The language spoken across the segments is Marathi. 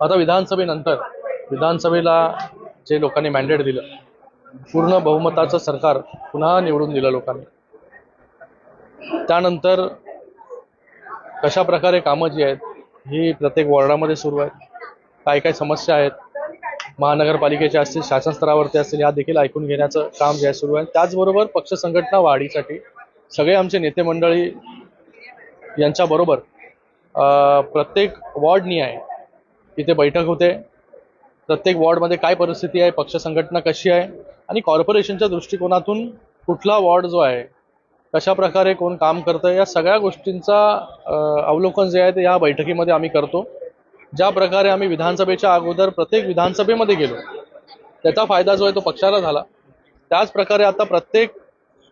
आता विधानसभेनंतर विधानसभेला जे लोकांनी मॅन्डेट दिलं पूर्ण बहुमताचं सरकार पुन्हा निवडून दिलं लोकांनी. त्यानंतर कशा प्रकारे कामं जी आहेत ही प्रत्येक वॉर्डामध्ये सुरू आहेत. काय काय समस्या आहेत महानगरपालिकेच्या असतील शासन स्तरावरती असतील या देखील ऐकून घेण्याचं काम जे आहे सुरू आहे. त्याचबरोबर पक्ष संघटना वाढीसाठी सगळे आमचे नेते मंडळी यांच्याबरोबर प्रत्येक वॉर्डनी आहे तिथे बैठक होते. प्रत्येक वॉर्डमध्ये काय परिस्थिती आहे पक्ष संघटना कशी आहे आणि कॉर्पोरेशनच्या दृष्टिकोनातून कुठला वॉर्ड जो आहे कशा प्रकारे कोण काम करतं या सगळ्या गोष्टींचा अवलोकन जे आहे ते या बैठकीमध्ये आम्ही करतो. ज्या प्रकारे आम्ही विधानसभेच्या अगोदर प्रत्येक विधानसभेमध्ये गेलो त्याचा फायदा जो आहे तो पक्षाला झाला. त्याच प्रकारे आता प्रत्येक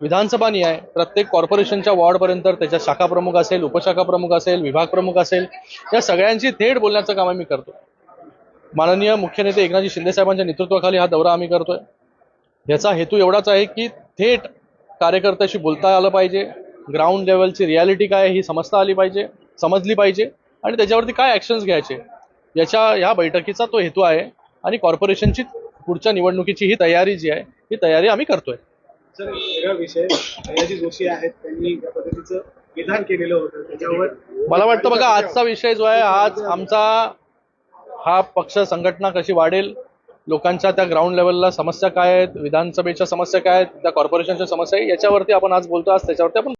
विधानसभा आहे प्रत्येक कॉर्पोरेशनच्या वॉर्डपर्यंत त्याच्या शाखा प्रमुख असेल उपशाखा प्रमुख असेल विभाग प्रमुख असेल या सगळ्यांशी थेट बोलण्याचं काम आम्ही करतो माननीय मुख्य नेते एकनाथजी शिंदे साहेबांच्या नेतृत्वाखाली हा दौरा आम्ही करतोय. याचा हेतू एवढाच आहे की थेट कार्यकर्त्याशी बोलता आलं पाहिजे. ग्राउंड लेवलची रियालिटी काय ही समजता आली पाहिजे समजली पाहिजे आणि त्याच्यावरती काय ॲक्शन्स घ्यायचे याच्या ह्या बैठकीचा तो हेतू आहे. आणि कॉर्पोरेशनची पुढच्या निवडणुकीची ही तयारी जी आहे ही तयारी आम्ही करतोय. सर वेगळा विषय सयाजी जोशी आहेत त्यांनी या पद्धतीचं विधान केलेलं होतं त्याच्यावर मला वाटतं बघा आजचा विषय जो आहे आज आमचा हा पक्ष संघटना कशी वाढेल लोकांच्या त्या ग्राउंड लेवलला समस्या काय आहेत विधानसभेच्या समस्या काय आहेत त्या कॉर्पोरेशनच्या समस्या याच्यावरती आपण आज बोलतो. आज त्याच्यावरती आपण